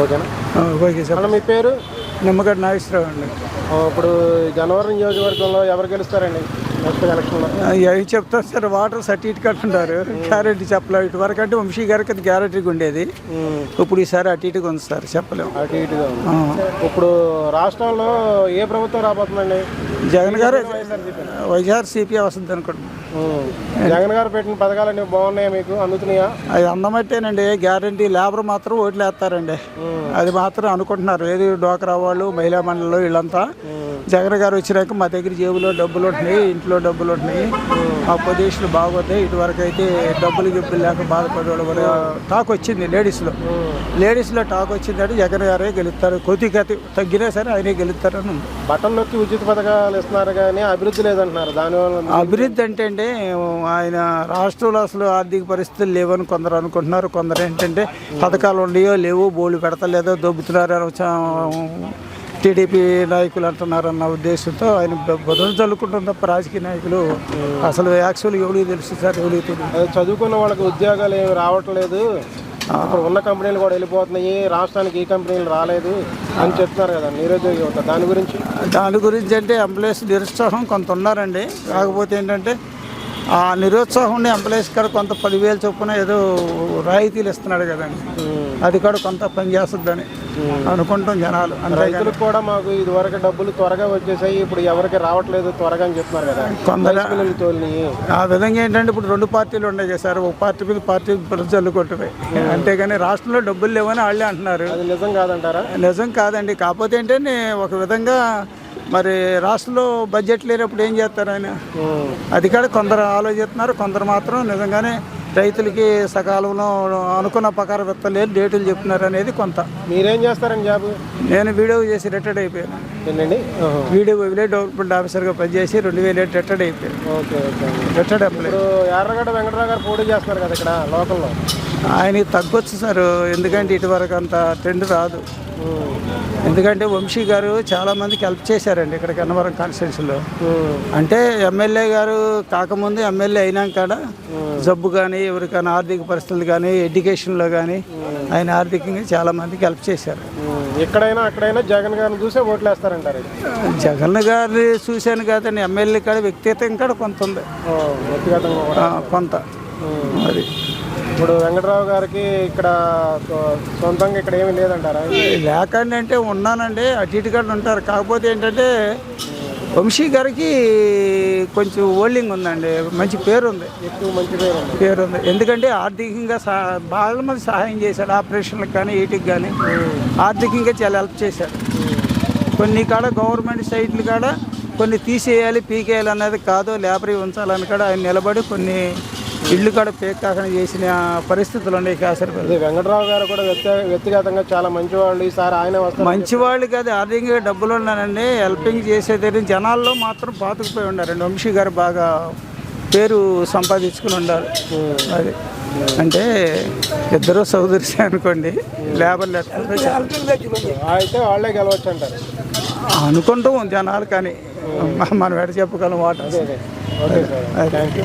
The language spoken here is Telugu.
ఓకేనా? మీ పేరు? నిమ్మగడ్డ నాగేశ్వరరావు అండి. ఇప్పుడు జనవరి నియోజకవర్గంలో ఎవరు గెలుస్తారండి? అవి చెప్తారు సార్? వాటర్ సర్టిఫికెట్ అంటారు గ్యారెంటీ చెప్పలేము ఇటు వరకు అంటే వంశీ గారికి అది గ్యారెంటీగా ఉండేది. ఉమ్, ఇప్పుడు ఈసారి అటు ఇటుగా ఉంది సార్. చెప్పలేము. అటు ఇటుగా. ఇప్పుడు రాష్ట్రంలో ఏ ప్రభుత్వం రాబోతుందండి? జగన్ గారు వైఎస్ఆర్ సిపి వస్తుంది అనుకుంటున్నాను. ఉమ్, జగన్ గారు పెట్టిన పథకాలన్నీ బాగున్నాయా మీకు? అందుతున్నాయా? అది అందమట్టేనండి గ్యారెంటీ లేబర్ మాత్రం ఓట్లు వేస్తారండి అది మాత్రం అనుకుంటున్నారు. ఏది డోకరా వాళ్ళు మహిళా మండలి వీళ్ళంతా. జగన్ గారు వచ్చినాక మా దగ్గర జేబులో డబ్బులు ఉంటున్నాయి ఇంట్లో డబ్బులు ఉంటున్నాయి. మా పొజిషన్ బాగోతాయి ఇటువరకు అయితే డబ్బులు గిబ్బులు లేక బాధపడేవాళ్ళు టాక్ వచ్చింది లేడీస్లో. లేడీస్లో టాక్ వచ్చిందంటే జగన్ గారే గెలుస్తారు. కొద్దిగా తగ్గినా సరే ఆయనే గెలుస్తారని ఉంది. బటన్ నొక్కి ఉచిత పథకాలు ఇస్తున్నారు కానీ అభివృద్ధి లేదంటున్నారు. దానివల్ల అభివృద్ధి అంటే అండి ఆయన రాష్ట్రంలో అసలు ఆర్థిక పరిస్థితులు లేవని కొందరు అనుకుంటున్నారు. కొందరు ఏంటంటే పథకాలు ఉన్నాయో లేవో బోళ్ళు పెడతలేదో దొబ్బుతున్నారు అని టీడీపీ నాయకులు అంటున్నారు అన్న ఉద్దేశంతో ఆయన బదులు చల్లుకుంటున్న తప్ప రాజకీయ నాయకులు అసలు యాక్చువల్ ఎవరికి తెలుసు సార్ ఎవరికి చదువుకున్న వాళ్ళకి ఉద్యోగాలు ఏమి రావట్లేదు. ఇప్పుడు ఉన్న కంపెనీలు కూడా వెళ్ళిపోతున్నాయి. రాష్ట్రానికి ఈ కంపెనీలు రాలేదు అని చెప్తున్నారు కదా నిరుద్యోగ యువత. దాని గురించి? దాని గురించి అంటే ఎంప్లాయీస్ నిరుత్సాహం కొంత ఉన్నారండి. కాకపోతే ఏంటంటే ఆ నిరుత్సాహం ఎంప్లాయీస్ కూడా కొంత పదివేలు చొప్పున ఏదో రాయితీలు ఇస్తున్నాడు కదండి. అది కూడా కొంత పనిచేస్తుందని అనుకుంటాం జనాలు. రైతులకు కూడా మాకు ఇది వరకు డబ్బులు త్వరగా వచ్చేసాయి ఇప్పుడు ఎవరికి రావట్లేదు త్వరగా అని చెప్తున్నారు కదా. కొందరు ఆ విధంగా ఏంటంటే ఇప్పుడు రెండు పార్టీలు ఉన్నాయి సార్ ఒక పార్టీ మీద పార్టీ ప్రజలు కొట్టుపోయి అంతేగాని రాష్ట్రంలో డబ్బులు లేవని వాళ్ళే అంటున్నారు. అది నిజం కాదంటారా? నిజం కాదండి. కాకపోతే ఏంటంటే ఒక విధంగా మరి రాష్ట్రంలో బడ్జెట్ లేనప్పుడు ఏం చేస్తారు ఆయన. అది కూడా కొందరు ఆలోచిస్తున్నారు కొందరు మాత్రం నిజంగానే రైతులకి సకాలంలో అనుకున్న ప్రకారం విత్తలేదు డేటులు చెప్తున్నారు అనేది కొంత మీరేం చేస్తారండి జాబ్ నేను వీడియో చేసి రిటైర్డ్ అయిపోయాను ఏంటండి. వీడియో విలేజ్ డెవలప్మెంట్ ఆఫీసర్గా పనిచేసి రెండు వేల ఏడు రిటైర్డ్ అయిపోయాను okay okay. Retired Erragadda Venkatarao garu పోటీ చేస్తున్నారు కదా ఇక్కడ లోకల్లో ఆయనకి తగ్గొచ్చు సార్ ఎందుకంటే ఇటువరకు అంత ట్రెండ్ రాదు. ఎందుకంటే వంశీ గారు చాలా మందికి హెల్ప్ చేశారండి ఇక్కడ కన్నవరం కాన్స్టిట్యూన్సీలో. అంటే ఎమ్మెల్యే గారు కాకముందు ఎమ్మెల్యే అయినాక జబ్బు కానీ ఎవరికైనా ఆర్థిక పరిస్థితులు కానీ ఎడ్యుకేషన్లో కానీ ఆయన ఆర్థికంగా చాలా మందికి హెల్ప్ చేశారు. ఎక్కడైనా అక్కడైనా జగన్ గారిని చూసే ఓట్లు వేస్తారంటారు. జగన్ గారిని చూశాను కాదండి ఎమ్మెల్యే కాడ వ్యక్తిగతం కూడా కొంత ఉంది కూడా. కొంత. అది ఇప్పుడు వెంకటరావు గారికి ఇక్కడ సొంతంగా ఇక్కడ ఏమీ లేదంటారా? లేకండి అంటే ఉన్నానండి అటు ఇటు కూడా ఉంటారు. కాకపోతే ఏంటంటే వంశీ గారికి కొంచెం ఓల్డింగ్ ఉందండి. మంచి పేరు ఉంది ఎక్కువ మంచి పేరు ఉంది. పేరు ఉంది ఎందుకంటే ఆర్థికంగా సహా బాగా మంది సహాయం చేశాడు. ఆపరేషన్లకు కానీ వీటికి కానీ. ఆర్థికంగా చాలా హెల్ప్ చేశాడు. కొన్ని కాడ గవర్నమెంట్ సైట్లు కాడ కొన్ని తీసేయాలి పీకేయాలి అన్నది కాదు లేబరీ ఉంచాలని కూడా ఆయన నిలబడి కొన్ని ఇళ్ళు కూడా పేకాకన చేసిన పరిస్థితులు ఉన్నాయి కాసరిపల్లి ఇది వెంకటరావు గారు కూడా వ్యక్తి వ్యక్తిగతంగా చాలా మంచివాళ్ళు. ఈసారి ఆయనే వస్తారు మంచి వాళ్ళు కాదు ఆర్థికంగా డబ్బులు ఉన్నానండి హెల్పింగ్ చేసేది జనాల్లో మాత్రం పాతుకుపోయి ఉన్నారండి వంశీ గారు బాగా పేరు సంపాదించుకుని ఉండాలి అది. అంటే ఇద్దరు సోదరి అనుకోండి లేబర్ అయితే వాళ్ళే గెలవచ్చు అంటారు. అనుకుంటాం జనాలు కానీ. మనం ఎడ చెప్పగలం water okay sir. Thank you